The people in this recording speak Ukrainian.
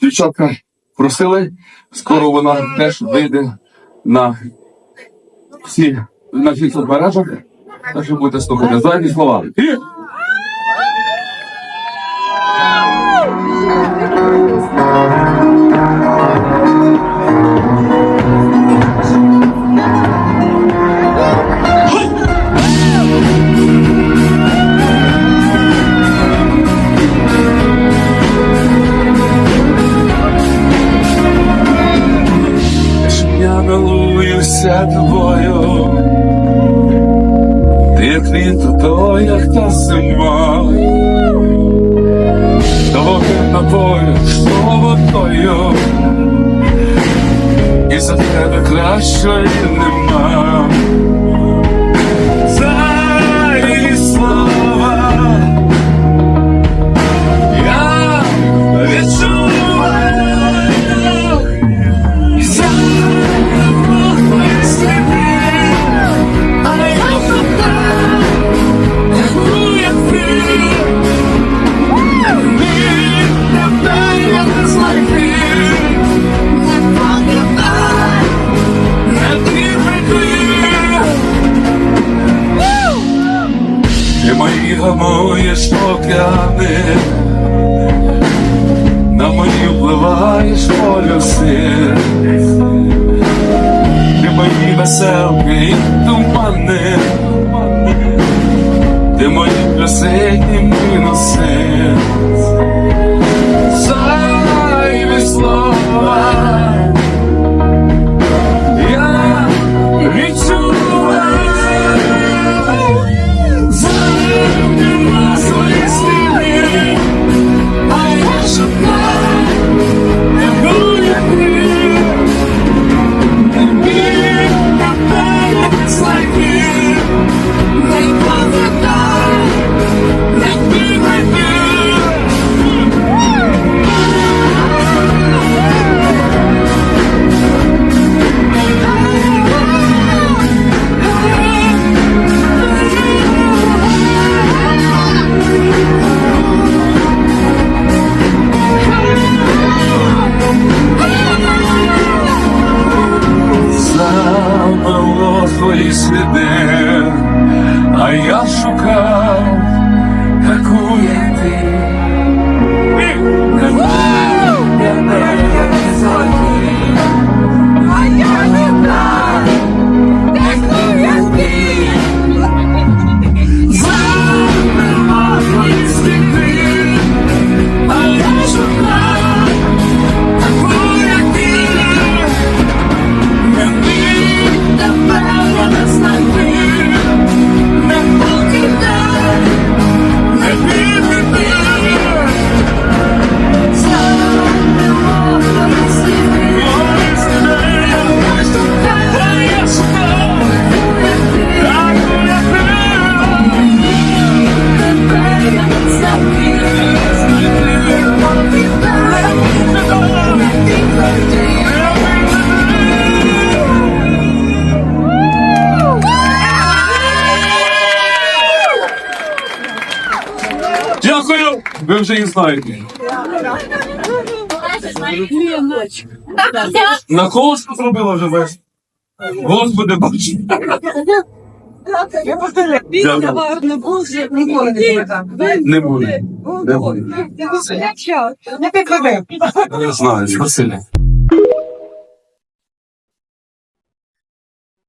Дівчатка просили, скоро вона теж вийде на всі на всіх соцмережах. Так що будете слухати. Зайві слова. Милуюся тобою, ти як літо, то як та зима, то напою, що водою, і за тебе кращої нема. Ти мої гамуєш океани, на мої впливаєш полюси. Ти мої веселки і тумани, ти мої плюси і мінуси. Ви вже їх знаєте. На колоску зробила вже весь. Господи, бачу. Дякую. Не буде, не буде. Не буде. Не буде. Не підведе. Не знаю, Василь.